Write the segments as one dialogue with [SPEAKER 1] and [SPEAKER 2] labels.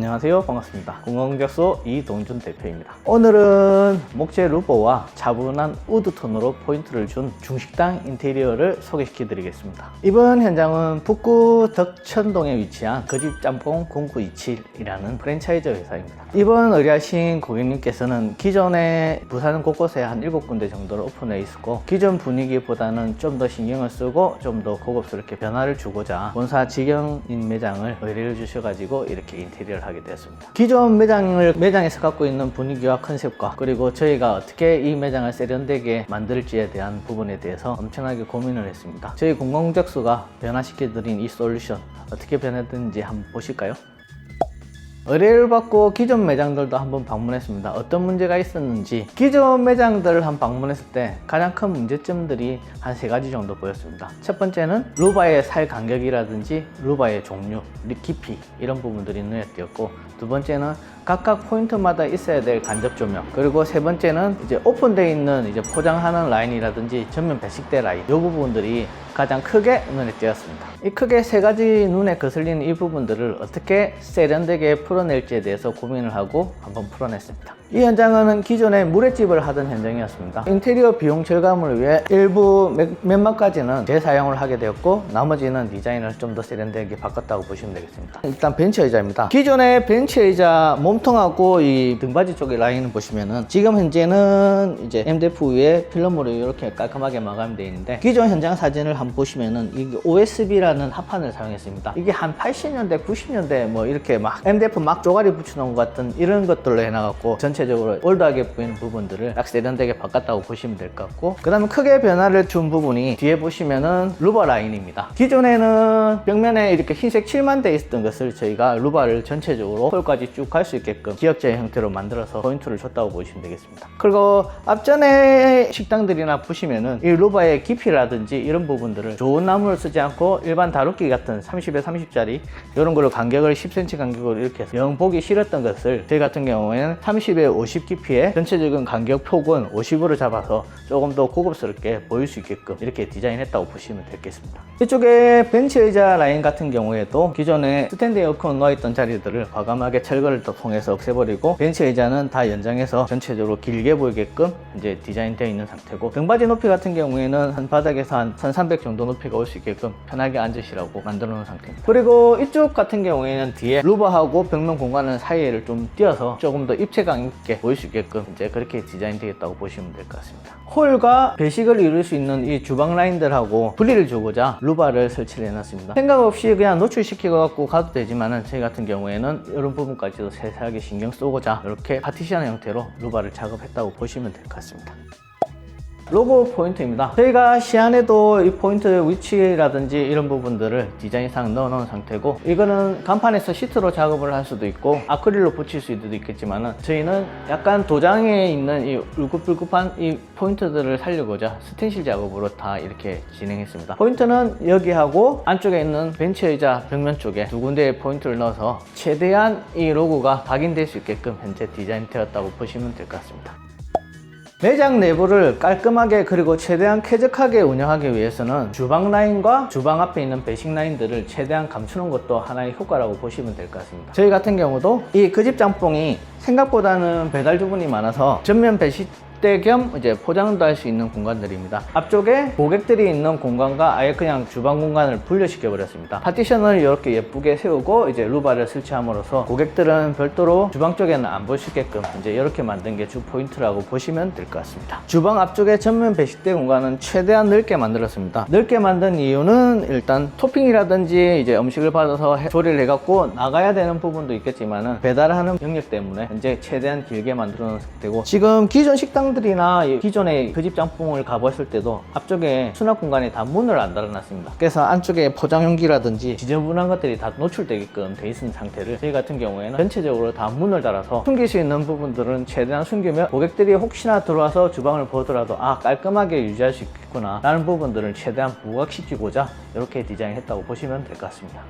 [SPEAKER 1] 안녕하세요. 반갑습니다. 공공격소 이동준 대표입니다. 오늘은 목재 루버와 차분한 우드톤으로 포인트를 준 중식당 인테리어를 소개시켜 드리겠습니다. 이번 현장은 북구 덕천동에 위치한 거집 짬뽕 0927이라는 프랜차이즈 회사입니다. 이번 의뢰하신 고객님께서는 기존에 부산 곳곳에 한 7군데 정도를 오픈해 있었고 기존 분위기보다는 좀 더 신경을 쓰고 좀 더 고급스럽게 변화를 주고자 본사 직영인 매장을 의뢰를 주셔가지고 이렇게 인테리어를 하게 되었습니다. 기존 매장을 매장에서 갖고 있는 분위기와 컨셉과 그리고 저희가 어떻게 이 매장을 세련되게 만들지에 대한 부분에 대해서 엄청나게 고민을 했습니다. 저희 공공적수가 변화시켜드린 이 솔루션 어떻게 변했는지 한번 보실까요? 의뢰를 받고 기존 매장들도 한번 방문했습니다. 어떤 문제가 있었는지 기존 매장들을 한 방문했을 때 가장 큰 문제점들이 한 세 가지 정도 보였습니다. 첫 번째는 루바의 살 간격이라든지 루바의 종류, 리 깊이 이런 부분들이 눈에 띄었고 두 번째는 각각 포인트마다 있어야 될 간접 조명 그리고 세 번째는 이제 오픈되어 있는 이제 포장하는 라인이라든지 전면 배식대 라인 이 부분들이 가장 크게 눈에 띄었습니다. 이 크게 세 가지 눈에 거슬리는 이 부분들을 어떻게 세련되게 풀어낼지에 대해서 고민을 하고 한번 풀어냈습니다. 이 현장은 기존에 물회집을 하던 현장이었습니다. 인테리어 비용 절감을 위해 일부 몇, 몇몇 가지는 재사용을 하게 되었고 나머지는 디자인을 좀 더 세련되게 바꿨다고 보시면 되겠습니다. 일단 벤치 의자입니다. 기존의 벤치 의자 몸통하고 이 등받이 쪽의 라인을 보시면은 지금 현재는 이제 MDF 위에 필름으로 이렇게 깔끔하게 마감되어 있는데 기존 현장 사진을 한번 보시면은 이게 OSB라는 합판을 사용했습니다. 이게 한 80년대, 90년대 뭐 이렇게 막 MDF 막 쪼가리 붙여놓은 것 같은 이런 것들로 해놔갖고 전체적으로 올드하게 보이는 부분들을 딱 세련되게 바꿨다고 보시면 될 것 같고 그 다음에 크게 변화를 준 부분이 뒤에 보시면은 루버 라인입니다. 기존에는 벽면에 이렇게 흰색 칠만 돼 있었던 것을 저희가 루바를 전체적으로 홀까지 쭉 갈 수 있게끔 기역자 형태로 만들어서 포인트를 줬다고 보시면 되겠습니다. 그리고 앞전에 식당들이나 보시면은 이 루바의 깊이라든지 이런 부분 들을 좋은 나무를 쓰지 않고 일반 다루기 같은 30에 30짜리 이런 걸로 간격을 10cm 간격으로 이렇게 해서 영 보기 싫었던 것을 저희 같은 경우에는 30에 50 깊이에 전체적인 간격 폭은 50으로 잡아서 조금 더 고급스럽게 보일 수 있게끔 이렇게 디자인했다고 보시면 되겠습니다. 이쪽에 벤치 의자 라인 같은 경우에도 기존에 스탠드 에어컨 넣어있던 자리들을 과감하게 철거를 또 통해서 없애버리고 벤치 의자는 다 연장해서 전체적으로 길게 보이게끔 이제 디자인되어 있는 상태고 등받이 높이 같은 경우에는 한 바닥에서 한 1300 정도 높이가 올 수 있게끔 편하게 앉으시라고 만들어 놓은 상태입니다. 그리고 이쪽 같은 경우에는 뒤에 루버하고 벽면 공간을 사이를 좀 띄어서 조금 더 입체감 있게 보일 수 있게끔 이제 그렇게 디자인 되겠다고 보시면 될 것 같습니다. 홀과 배식을 이룰 수 있는 이 주방 라인들하고 분리를 주고자 루바를 설치를 해놨습니다. 생각 없이 그냥 노출시키고 갖고 가도 되지만은 저희 같은 경우에는 이런 부분까지도 세세하게 신경 쓰고자 이렇게 파티션 형태로 루바를 작업했다고 보시면 될 것 같습니다. 로고 포인트입니다. 저희가 시안에도 이 포인트 위치라든지 이런 부분들을 디자인상 넣어 놓은 상태고 이거는 간판에서 시트로 작업을 할 수도 있고 아크릴로 붙일 수도 있겠지만은 저희는 약간 도장에 있는 이 울긋불긋한 이 포인트들을 살리고자 스텐실 작업으로 다 이렇게 진행했습니다. 포인트는 여기하고 안쪽에 있는 벤치 의자 벽면 쪽에 두 군데의 포인트를 넣어서 최대한 이 로고가 각인될 수 있게끔 현재 디자인 되었다고 보시면 될 것 같습니다. 매장 내부를 깔끔하게 그리고 최대한 쾌적하게 운영하기 위해서는 주방 라인과 주방 앞에 있는 배식 라인들을 최대한 감추는 것도 하나의 효과라고 보시면 될 것 같습니다. 저희 같은 경우도 이 그 집 짬뽕이 생각보다는 배달 주문이 많아서 전면 배식 대 겸 이제 포장도 할 수 있는 공간들입니다. 앞쪽에 고객들이 있는 공간과 아예 그냥 주방 공간을 분리시켜 버렸습니다. 파티션을 이렇게 예쁘게 세우고 이제 루바를 설치함으로써 고객들은 별도로 주방 쪽에는 안 있게끔 이제 이렇게 만든 게 주 포인트라고 보시면 될 것 같습니다. 주방 앞쪽에 전면 배식대 공간은 최대한 넓게 만들었습니다. 넓게 만든 이유는 일단 토핑이라든지 이제 음식을 받아서 해- 조리를 해갖고 나가야 되는 부분도 있겠지만은 배달하는 영역 때문에 이제 최대한 길게 만들어 놓은 상태고 지금 기존 식당 들이나 이 기존의 그집 짬뽕을 가보았을 때도 앞쪽에 수납 공간에 다 문을 안 달아놨습니다. 그래서 안쪽에 포장 용기라든지 지저분한 것들이 다 노출되게끔 돼 있는 상태를 저희 같은 경우에는 전체적으로 다 문을 달아서 숨길 수 있는 부분들은 최대한 숨기면 고객들이 혹시나 들어와서 주방을 보더라도 아 깔끔하게 유지할 수 있겠구나 라는 부분들을 최대한 부각시키고자 이렇게 디자인했다고 보시면 될 것 같습니다.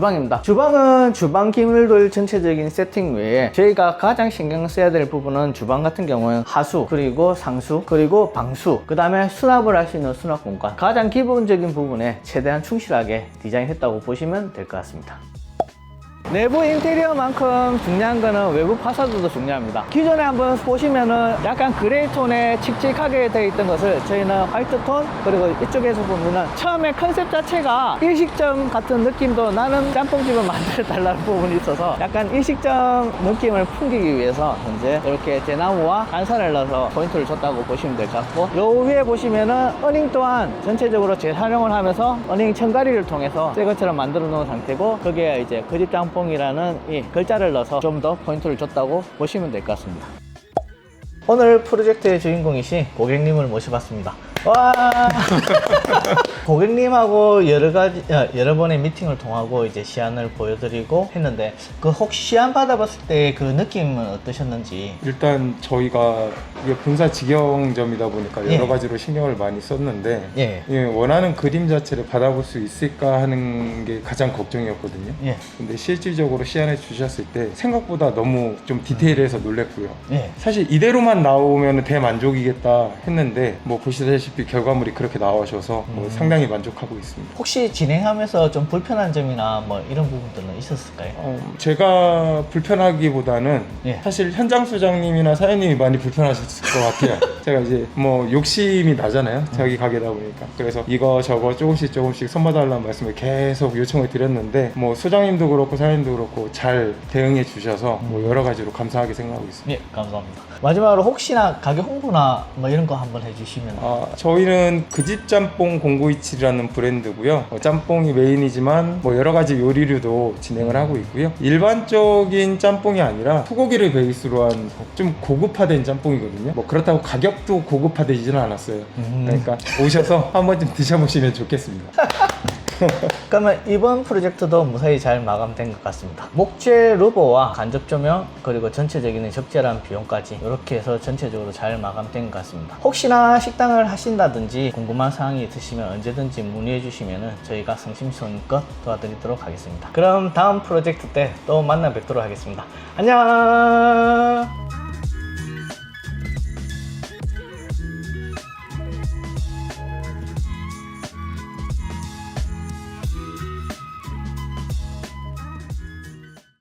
[SPEAKER 1] 주방입니다. 주방은 주방 기물들 전체적인 세팅 외에 저희가 가장 신경 써야 될 부분은 주방 같은 경우는 하수, 그리고 상수, 그리고 방수, 그 다음에 수납을 할 수 있는 수납 공간. 가장 기본적인 부분에 최대한 충실하게 디자인했다고 보시면 될 것 같습니다. 내부 인테리어만큼 중요한 거는 외부 파사드도 중요합니다. 기존에 한번 보시면은 약간 그레이톤에 칙칙하게 되어 있던 것을 저희는 화이트톤 그리고 이쪽에서 보면은 처음에 컨셉 자체가 일식점 같은 느낌도 나는 짬뽕집을 만들어 달라는 부분이 있어서 약간 일식점 느낌을 풍기기 위해서 현재 이렇게 대나무와 간사를 넣어서 포인트를 줬다고 보시면 될 것 같고 요 위에 보시면은 어닝 또한 전체적으로 재활용을 하면서 어닝 청가리를 통해서 새 것처럼 만들어 놓은 상태고 그게 이제 그 거집장 0이라는 이 글자를 넣어서 좀 더 포인트를 줬다고 보시면 될 것 같습니다. 오늘 프로젝트의 주인공이신 고객님을 모셔봤습니다. 와! 고객님하고 여러 가지 어, 여러 번의 미팅을 통하고 이제 시안을 보여드리고 했는데 그 혹시 시안 받아봤을 때 그 느낌은 어떠셨는지?
[SPEAKER 2] 일단 저희가 이게 본사 직영점이다 보니까
[SPEAKER 1] 예.
[SPEAKER 2] 여러 가지로 신경을 많이 썼는데
[SPEAKER 1] 예.
[SPEAKER 2] 예, 원하는 그림 자체를 받아볼 수 있을까 하는 게 가장 걱정이었거든요.
[SPEAKER 1] 예.
[SPEAKER 2] 근데 실질적으로 시안해 주셨을 때 생각보다 너무 좀 디테일해서 놀랬고요.
[SPEAKER 1] 예.
[SPEAKER 2] 사실 이대로만 나오면 대만족이겠다 했는데 뭐 보시다시피 결과물이 그렇게 나와셔서 뭐
[SPEAKER 1] 음.
[SPEAKER 2] 상당히 만족하고 있습니다.
[SPEAKER 1] 혹시 진행하면서 좀 불편한 점이나 뭐 이런 부분들은 있었을까요?
[SPEAKER 2] 어, 제가 불편하기보다는
[SPEAKER 1] 예.
[SPEAKER 2] 사실 현장 소장님이나 사장님이 많이 불편하셨을 것 같아요. 제가 이제 뭐 욕심이 나잖아요. 자기 가게다 보니까. 그래서 이거 저거 조금씩 조금씩 손봐달라는 말씀을 계속 요청을 드렸는데 뭐 소장님도 그렇고 사장님도 그렇고 잘 대응해 주셔서 뭐 여러 가지로 감사하게 생각하고 있습니다.
[SPEAKER 1] 예, 감사합니다. 마지막으로 혹시나 가게 홍보나 뭐 이런 거 한번 해주시면.
[SPEAKER 2] 아, 저희는 그 집 짬뽕 0927이라는 브랜드고요. 어, 짬뽕이 메인이지만 뭐 여러 가지 요리류도 진행을 하고 있고요. 일반적인 짬뽕이 아니라 소고기를 베이스로 한 좀 고급화된 짬뽕이거든요. 뭐 그렇다고 가격 도 고급화되지는 않았어요.
[SPEAKER 1] 음.
[SPEAKER 2] 그러니까 오셔서 한번 좀 드셔보시면 좋겠습니다.
[SPEAKER 1] 그러면 이번 프로젝트도 무사히 잘 마감된 것 같습니다. 목재 루버와 간접 조명 그리고 전체적인 적절한 비용까지 이렇게 해서 전체적으로 잘 마감된 것 같습니다. 혹시나 식당을 하신다든지 궁금한 사항이 있으시면 언제든지 문의해 주시면 저희가 성심성의껏 도와드리도록 하겠습니다. 그럼 다음 프로젝트 때 또 만나 뵙도록 하겠습니다. 안녕.